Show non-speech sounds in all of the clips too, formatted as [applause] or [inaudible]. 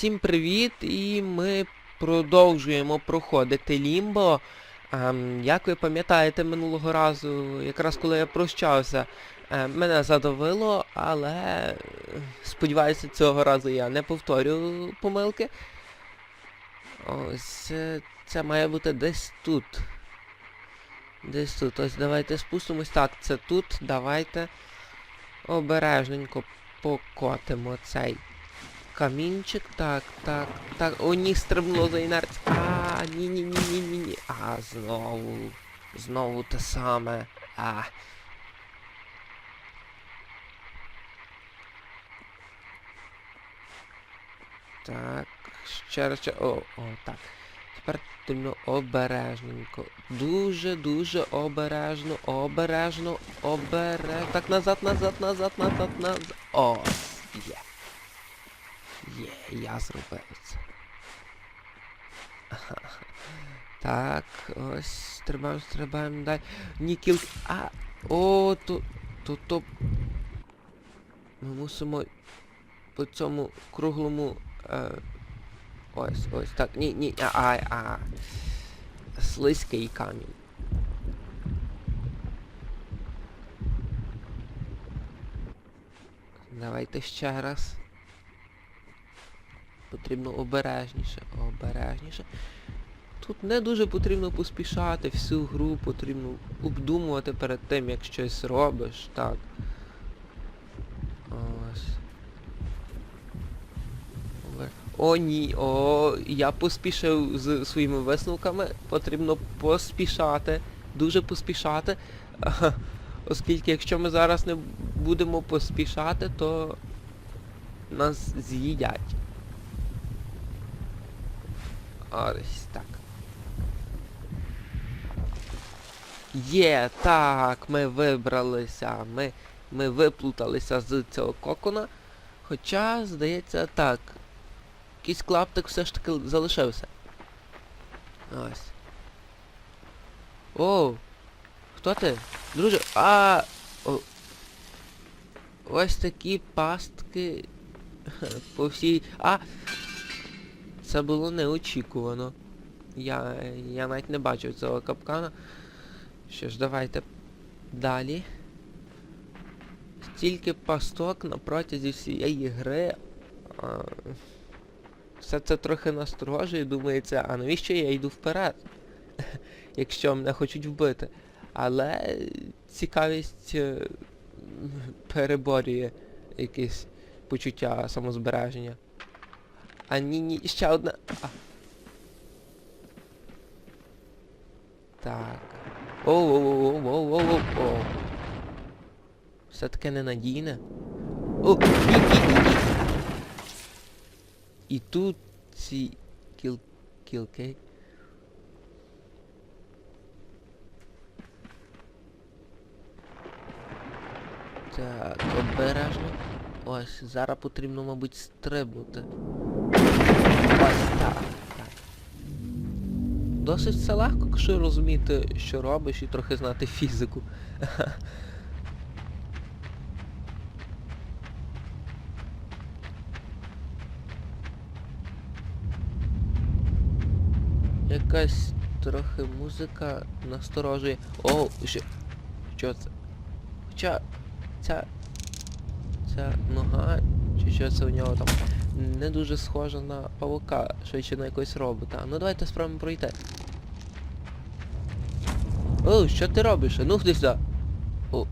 Всім привіт! І ми продовжуємо проходити Лімбо. Ем, як ви пам'ятаєте, минулого разу, якраз коли я прощався, е, мене задавило, але сподіваюся, цього разу я не повторю помилки. Ось е, це має бути десь тут. Десь тут. Ось давайте спустимось. Так, це тут. Давайте обережненько покотимо цей камінчик. Так, так, так. О, ні, стрибнуло за інерцією. А, ні, ні, ні, ні, ні, ні. А, знову. Знову те саме. А. Так, ще раз, ще. О, о, так. Тепер потрібно обережненько. Дуже-дуже обережно, обережно, обережно. Так, назад, назад, назад, назад, назад. О, я зробив це. [laughs] Так, ось, стрибаємо, стрибаємо далі. Нікіл. А! О, то. То то. Ми мусимо по цьому круглому. Е, ось, ось, так. Ні, ні, а, а, а. Слизький камінь. Давайте ще раз. Потрібно обережніше, обережніше. Тут не дуже потрібно поспішати, всю гру потрібно обдумувати перед тим, як щось робиш, так. Ось. О, ні, о, я поспішив з своїми висновками. Потрібно поспішати, дуже поспішати. [laughs] Оскільки якщо ми зараз не будемо поспішати, то нас з'їдять. Ось так. Є, так, ми вибралися. Ми, ми виплуталися з цього кокона. Хоча, здається, так. Якийсь клаптик все ж таки залишився. Ось. О! Хто ти? Друже. А! О. Ось такі пастки [laughs] по всій... А! Це було неочікувано. Я, я навіть не бачив цього капкана. Що ж, давайте далі. Стільки пасток на протязі всієї гри. А, все це трохи насторожує, думається, а навіщо я йду вперед? [laughs] Якщо мене хочуть вбити. Але цікавість е, переборює якесь почуття самозбереження. А ні, ні, ще одна. А. Так. Оу-оу-оу-оу-оу-оу-оу. Все таке ненадійне. О. І тут ці кіл... кілки. Так, обережно. Ось, зараз потрібно, мабуть, стрибнути. Досить все легко, якщо розуміти, що робиш, і трохи знати фізику. Якась трохи музика насторожує. О, що? Що це? Хоча ця... Ця нога, чи що це у нього там, не дуже схожа на павука, швидше на якогось робота. Ну давайте спробуємо пройти. О, що ти робиш? Ну ходи сюди. О,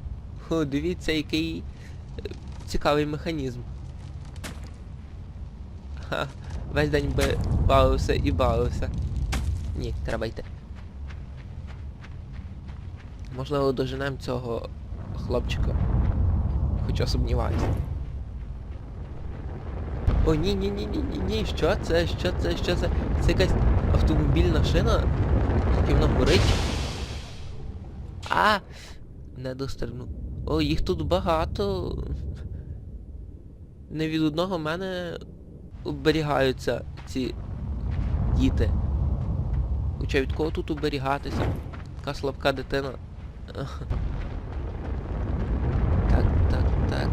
о, дивіться, який е, цікавий механізм. Ха, весь день би бавився і бавився. Ні, треба йти. Можливо, доженемо цього хлопчика. Хоча сумніваюся. О, ні, ні, ні, ні, ні, ні, що це? Що це? Що це? Це якась автомобільна шина? Яка вона горить? А! Не дострибну. О, їх тут багато. Не від одного мене оберігаються ці діти. Хоча від кого тут оберігатися? Така слабка дитина. Так, так, так.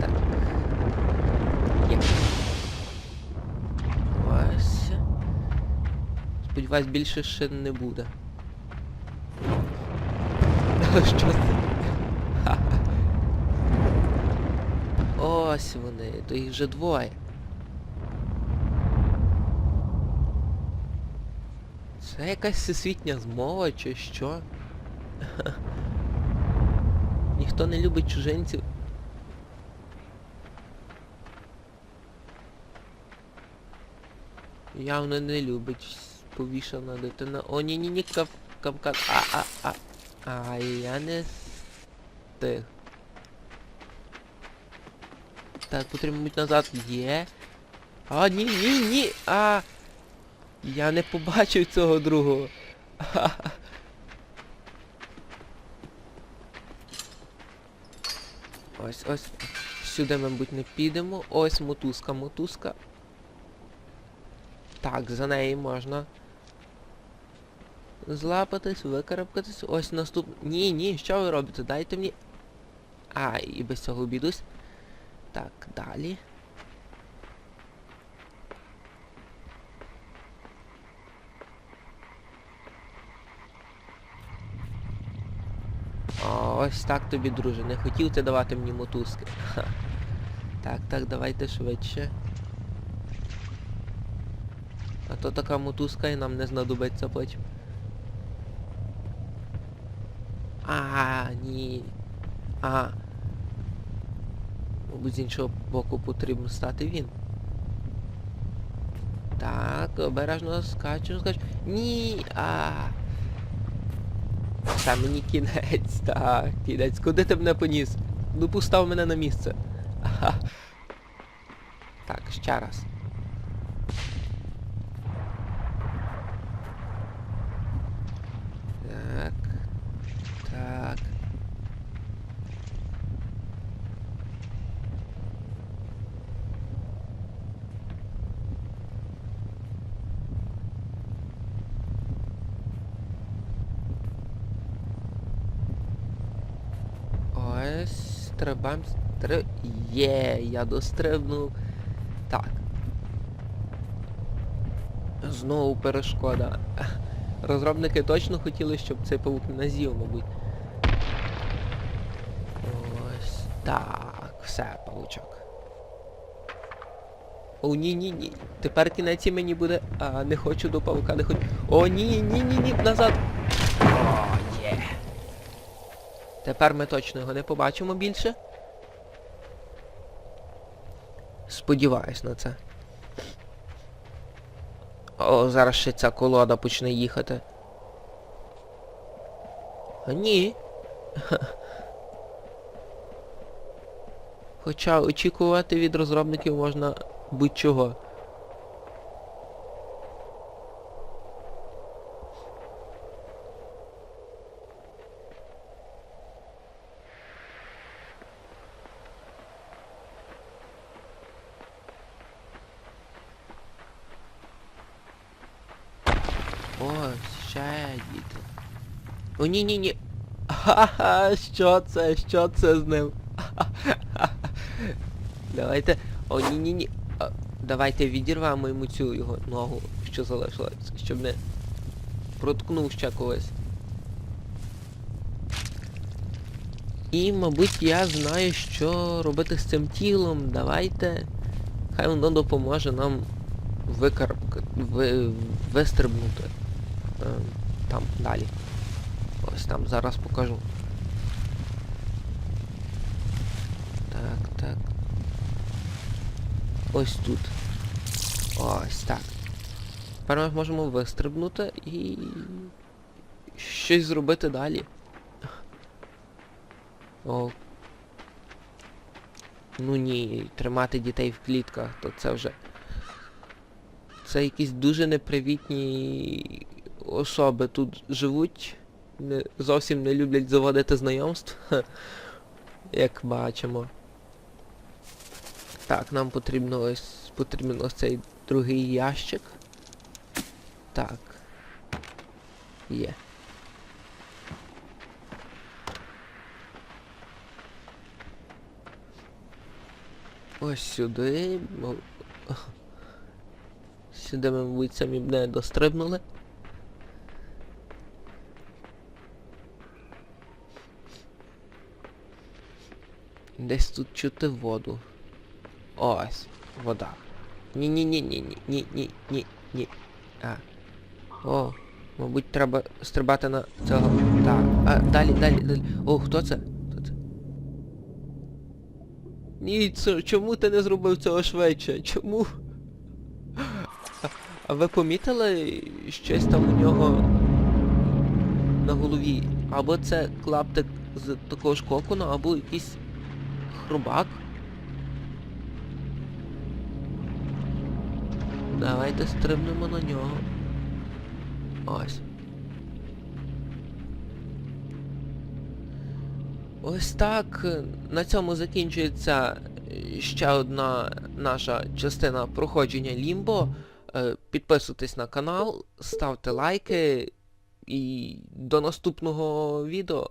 Так. Є. Сподіваюсь, більше ще не буде. Що це? Ха-ха. Ось вони, то їх вже двоє. Це якась всесвітня змова чи що? Ніхто не любить чужинців. Явно не любить повішана дитина. О, ні, ні, ні, кап, капкан. А, а, а. А, я не встиг. Так, потрібно бути назад. Є. А, ні, ні, ні. А. Я не побачив цього другого. [laughs] Ось, ось. Сюди, мабуть, не підемо. Ось мотузка, мотузка. Так, за неї можна. Злапатись, викарабкатись. Ось наступ... Ні, ні, що ви робите? Дайте мені. А, і без цього обійдусь. Так, далі. Ось так тобі, друже. Не хотів ти давати мені мотузки. Ха. Так, так, давайте швидше. А то така мотузка і нам не знадобиться потім. А, ні. А. Мабуть, з іншого боку потрібно стати він. Так, обережно скачу, скачу. Ні, а. Та мені кінець, так, кінець. Куди ти мене поніс? Ну постав мене на місце. Ага. Так, ще раз. Так. Так. Ось, стрибам, стри... Є, я дострибнув. Так. Знову перешкода. Розробники точно хотіли, щоб цей паук не назів, мабуть. Ось так. Все, паучок. О, ні, ні, ні. Тепер кінець мені буде. А, не хочу до паука, не хочу. О, ні, ні, ні, ні, назад. О, є. Тепер ми точно його не побачимо більше. Сподіваюсь на це. О, зараз ще ця колода почне їхати. Ні. Хоча очікувати від розробників можна будь-чого. Діти. О, ні, ні, ні. Ха-ха, що це? Що це з ним? [laughs] Давайте. О, ні, ні, ні. Давайте відірвемо йому цю його ногу, що залишилась, щоб не проткнув ще когось. І, мабуть, я знаю, що робити з цим тілом. Давайте. Хай воно допоможе нам викарабкати, ви, вистрибнути. Е, там далі. Ось там зараз покажу. Так, так. Ось тут. Ось так. Тепер ми можемо вистрибнути і щось зробити далі. О. Ну ні, тримати дітей в клітках, то це вже... Це якісь дуже непривітні особи тут живуть. Не, зовсім не люблять заводити знайомств. Як бачимо. Так, нам потрібно ось потрібен ось цей другий ящик. Так. Є. Ось сюди. Сюди ми, мабуть, самі б не дострибнули. Десь тут чути воду. Ось, вода. Ні-ні-ні-ні-ні-ні-ні-ні. А. О, мабуть, треба стрибати на цього. Так. А, далі, далі, далі. О, хто це? Хто це? Ні, це, чому ти не зробив цього швидше? Чому? А, а ви помітили щось там у нього на голові? Або це клаптик з такого ж кокону, або якийсь хрубак? Давайте стрибнемо на нього. Ось. Ось так. На цьому закінчується е, ще одна наша частина проходження Лімбо. Е, Підписуйтесь на канал, ставте лайки і до наступного відео.